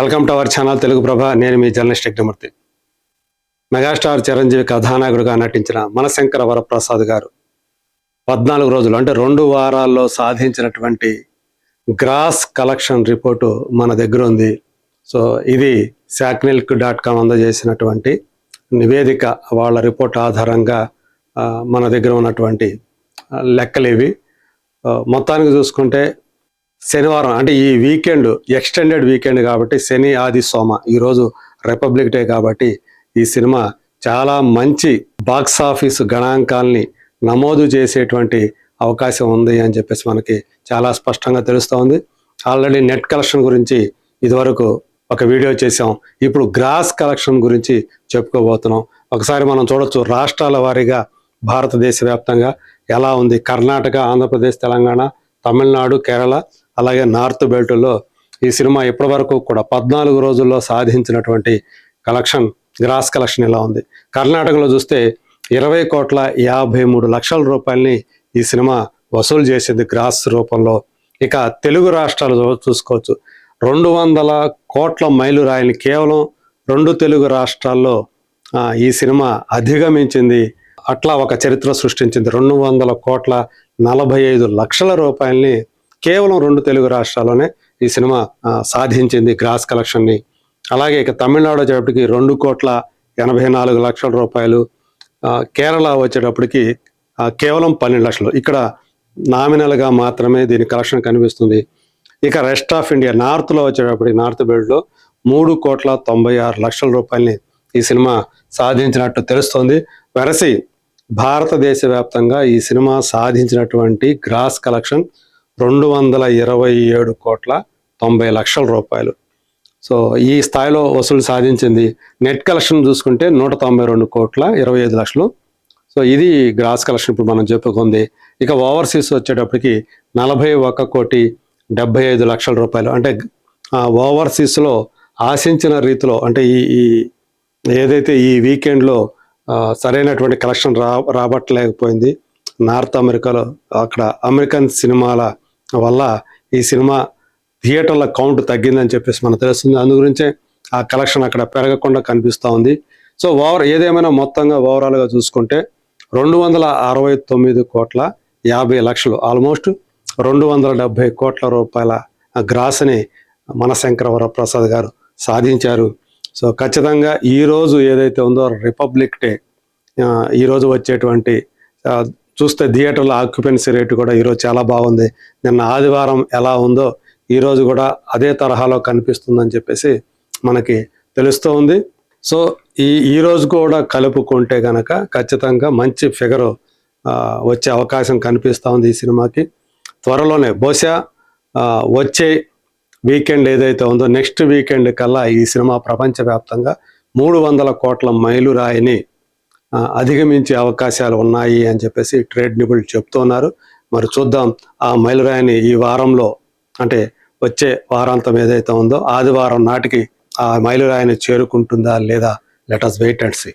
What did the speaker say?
Welcome to our channel Telugu Prabha నేను మీ journalist Yagnamurthy. Megastar Chiranjeevi కథానాయకుడిగా నటించిన మనశంకర వరప్రసాద్ గారు పద్నాలుగు రోజులు అంటే రెండు వారాల్లో సాధించినటువంటి గ్రాస్ కలెక్షన్ రిపోర్టు మన దగ్గర ఉంది. సో ఇది శాక్నిల్క్ డాట్ కామ్ అందజేసినటువంటి నివేదిక వాళ్ళ రిపోర్ట్ ఆధారంగా మన దగ్గర ఉన్నటువంటి లెక్కలేవి మొత్తానికి చూసుకుంటే శనివారం అంటే ఈ వీకెండ్ ఎక్స్టెండెడ్ వీకెండ్ కాబట్టి శని ఆది సోమ ఈరోజు రిపబ్లిక్ డే కాబట్టి ఈ సినిమా చాలా మంచి బాక్స్ ఆఫీస్ గణాంకాల్ని నమోదు చేసేటువంటి అవకాశం ఉంది అని చెప్పేసి మనకి చాలా స్పష్టంగా తెలుస్తోంది. ఆల్రెడీ నెట్ కలెక్షన్ గురించి ఇదివరకు ఒక వీడియో చేసాం ఇప్పుడు గ్రాస్ కలెక్షన్ గురించి చెప్పుకోబోతున్నాం. ఒకసారి మనం చూడొచ్చు రాష్ట్రాల వారీగా భారతదేశ వ్యాప్తంగా ఎలా ఉంది. కర్ణాటక ఆంధ్రప్రదేశ్ తెలంగాణ తమిళనాడు కేరళ అలాగే నార్త్ బెల్ట్లో ఈ సినిమా ఇప్పటివరకు కూడా పద్నాలుగు రోజుల్లో సాధించినటువంటి కలెక్షన్ గ్రాస్ కలెక్షన్ ఇలా ఉంది. కర్ణాటకలో చూస్తే ఇరవై కోట్ల యాభై మూడు లక్షల రూపాయలని ఈ సినిమా వసూలు చేసింది గ్రాస్ రూపంలో. ఇక తెలుగు రాష్ట్రాలు చూసుకోవచ్చు. రెండు వందల కోట్ల మైలురాయిని కేవలం రెండు తెలుగు రాష్ట్రాల్లో ఈ సినిమా అధిగమించింది. అట్లా ఒక చరిత్ర సృష్టించింది. రెండు వందల కోట్ల నలభై ఐదు లక్షల రూపాయల్ని కేవలం రెండు తెలుగు రాష్ట్రాల్లోనే ఈ సినిమా సాధించింది గ్రాస్ కలెక్షన్ని. అలాగే ఇక తమిళనాడు వచ్చేటప్పటికి రెండు కోట్ల ఎనభై నాలుగు లక్షల రూపాయలు. కేరళ వచ్చేటప్పటికి కేవలం పన్నెండు లక్షలు. ఇక్కడ నామినల్గా మాత్రమే దీని కలెక్షన్ కనిపిస్తుంది. ఇక రెస్ట్ ఆఫ్ ఇండియా నార్త్లో వచ్చేటప్పటికి నార్త్ బెల్ట్లో మూడు కోట్ల తొంభై ఆరు లక్షల రూపాయలని ఈ సినిమా సాధించినట్టు తెలుస్తోంది. వెరసి భారతదేశ వ్యాప్తంగా ఈ సినిమా సాధించినటువంటి గ్రాస్ కలెక్షన్ రెండు వందల ఇరవై ఏడు కోట్ల తొంభై లక్షల రూపాయలు. సో ఈ స్థాయిలో వసూలు సాధించింది నెట్ కలెక్షన్ చూసుకుంటే నూట తొంభై రెండు కోట్ల ఇరవై ఐదు లక్షలు. సో ఇది గ్రాస్ కలెక్షన్ ఇప్పుడు మనం చెప్పుకుంది. ఇక ఓవర్సీస్ వచ్చేటప్పటికి నలభై ఒక్క కోటి డెబ్బై ఐదు లక్షల రూపాయలు. అంటే ఓవర్సీస్లో ఆశించిన రీతిలో అంటే ఈ ఈ ఏదైతే ఈ వీకెండ్లో సరైనటువంటి కలెక్షన్ రా రాబట్టలేకపోయింది. నార్త్ అమెరికాలో అక్కడ అమెరికన్ సినిమాల వల్ల ఈ సినిమా థియేటర్ల కౌంట్ తగ్గిందని చెప్పేసి మనకు తెలుస్తుంది. అందు గురించే ఆ కలెక్షన్ అక్కడ పెరగకుండా కనిపిస్తూ ఉంది. సో ఓవర్ ఏదేమైనా మొత్తంగా ఓవరాల్గా చూసుకుంటే రెండు వందల అరవై తొమ్మిది కోట్ల యాభై లక్షలు ఆల్మోస్ట్ రెండు వందల డెబ్భై కోట్ల రూపాయల గ్రాస్ని మనశంకర వరప్రసాద్ గారు సాధించారు. సో ఖచ్చితంగా ఈరోజు ఏదైతే ఉందో రిపబ్లిక్ డే ఈరోజు వచ్చేటువంటి చూస్తే థియేటర్ల ఆక్యుపెన్సీ రేటు కూడా ఈరోజు చాలా బాగుంది. నిన్న ఆదివారం ఎలా ఉందో ఈరోజు కూడా అదే తరహాలో కనిపిస్తుందని చెప్పేసి మనకి తెలుస్తూ ఉంది. సో ఈ ఈరోజు కూడా కలుపుకుంటే కనుక ఖచ్చితంగా మంచి ఫిగర్ వచ్చే అవకాశం కనిపిస్తూ ఉంది ఈ సినిమాకి. త్వరలోనే బహుశా వచ్చే వీకెండ్ ఏదైతే ఉందో నెక్స్ట్ వీకెండ్ కల్లా ఈ సినిమా ప్రపంచవ్యాప్తంగా మూడు వందల కోట్ల మైలురాయిని అధిగమించే అవకాశాలు ఉన్నాయి అని చెప్పేసి ట్రేడ్ నిపుణులు చెప్తున్నారు మరి చూద్దాం ఆ మైలురాయిని ఈ వారంలో అంటే వచ్చే వారాంతం ఏదైతే ఉందో ఆదివారం నాటికి ఆ మైలురాయిని చేరుకుంటుందా లేదా? Let's wait and see